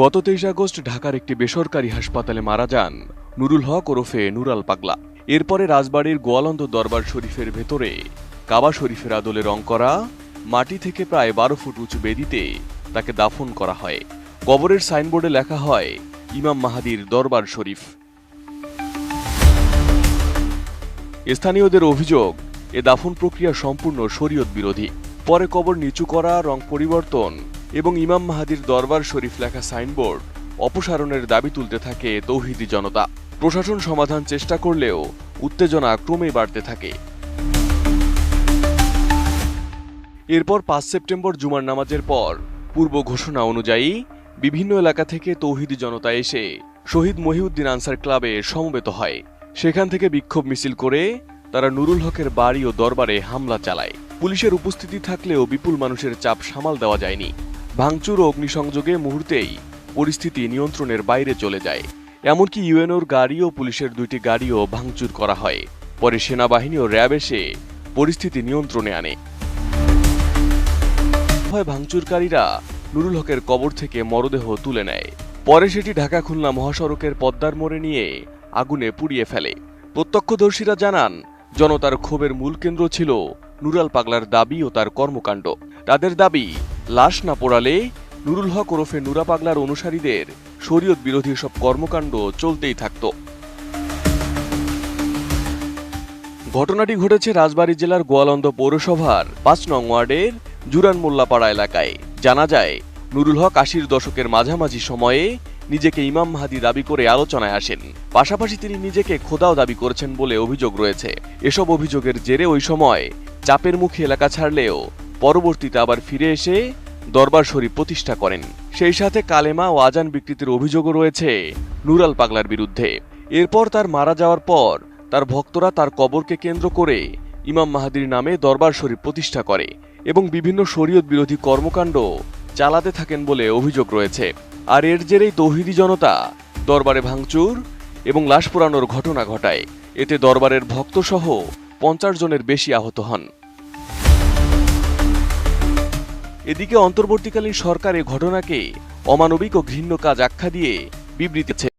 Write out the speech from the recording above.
গত তেইশ আগস্ট ঢাকার একটি বেসরকারি হাসপাতালে মারা যান নুরুল হক ওরফে নুরাল পাগলা। এরপরে রাজবাড়ির গোয়ালন্দ দরবার শরীফের ভেতরে কাবা শরীফের আদলে রং করা, মাটি থেকে প্রায় বারো ফুট উঁচু বেদিতে তাকে দাফন করা হয়। কবরের সাইনবোর্ডে লেখা হয়, ইমাম মাহাদির দরবার শরীফ। স্থানীয়দের অভিযোগ, এ দাফন প্রক্রিয়া সম্পূর্ণ শরীয়ত বিরোধী। পরে কবর নিচু করা, রং পরিবর্তন এবং ইমাম মাহাদির দরবার শরীফ লেখা সাইনবোর্ড অপসারণের দাবি তুলতে থাকে তৌহিদি জনতা। প্রশাসন সমাধান চেষ্টা করলেও উত্তেজনা ক্রমেই বাড়তে থাকে। এরপর পাঁচ সেপ্টেম্বর জুমার নামাজের পর পূর্ব ঘোষণা অনুযায়ী বিভিন্ন এলাকা থেকে তৌহিদি জনতা এসে শহীদ মহিউদ্দিন আনসার ক্লাবে সমবেত হয়। সেখান থেকে বিক্ষোভ মিছিল করে তারা নুরুল হকের বাড়ি ও দরবারে হামলা চালায়। পুলিশের উপস্থিতি থাকলেও বিপুল মানুষের চাপ সামাল দেওয়া যায়নি। ভাঙচুর ও অগ্নিসংযোগে মুহূর্তেই পরিস্থিতি নিয়ন্ত্রণের বাইরে চলে যায়। এমনকি ইউএনওর গাড়ি ও পুলিশের দুইটি গাড়িও ভাঙচুর করা হয়। পরে সেনাবাহিনী ও র্যাব এসে পরিস্থিতি নিয়ন্ত্রণে আনে। হয় ভাঙচুরকারীরা নুরুল হকের কবর থেকে মরদেহ তুলে নেয়। পরে সেটি ঢাকা খুলনা মহাসড়কের পদ্মার মোড়ে নিয়ে আগুনে পুড়িয়ে ফেলে। প্রত্যক্ষদর্শীরা জানান, জনতার ক্ষোভের মূল কেন্দ্র ছিল নুরাল পাগলার দাবি ও তার কর্মকাণ্ড। তাদের দাবি লাশ না পোড়ালে নুরুল হক ওরফে নুরা পাগলার অনুসারীদের শরীয়ত বিরোধী সব কর্মকাণ্ড চলতেই থাকত। ঘটনাটি ঘটেছে রাজবাড়ী জেলার গোয়ালন্দ পৌরসভার পাঁচ নং ওয়ার্ডের জুরান মোল্লাপাড়া এলাকায়। জানা যায়, নুরুল হক আশির দশকের মাঝামাঝি সময়ে নিজেকে ইমাম মাহাদি দাবি করে আলোচনায় আসেন। পাশাপাশি তিনি নিজেকে খোদাও দাবি করেছেন বলে অভিযোগ রয়েছে। এসব অভিযোগের জেরে ওই সময় চাপের মুখে এলাকা ছাড়লেও পরবর্তীতে আবার ফিরে এসে দরবার শরীফ প্রতিষ্ঠা করেন। সেই সাথে কালেমা ও আজান বিকৃতির অভিযোগও রয়েছে নুরাল পাগলার বিরুদ্ধে। এরপর তার মারা যাওয়ার পর তার ভক্তরা তার কবরকে কেন্দ্র করে ইমাম মাহাদির নামে দরবার শরীফ প্রতিষ্ঠা করে এবং বিভিন্ন শরীয়ত বিরোধী কর্মকাণ্ড চালাতে থাকেন বলে অভিযোগ রয়েছে। আর এর জেরেই তৌহিদি জনতা দরবারে ভাঙচুর এবং লাশ পোড়ানোর ঘটনা ঘটায়। এতে দরবারের ভক্তসহ পঞ্চাশ জনের বেশি আহত হন। এদিকে অন্তর্বর্তীকালীন সরকার এ ঘটনাকে অমানবিক ও ঘৃণ্য কাজ আখ্যা দিয়ে বিবৃতিছে।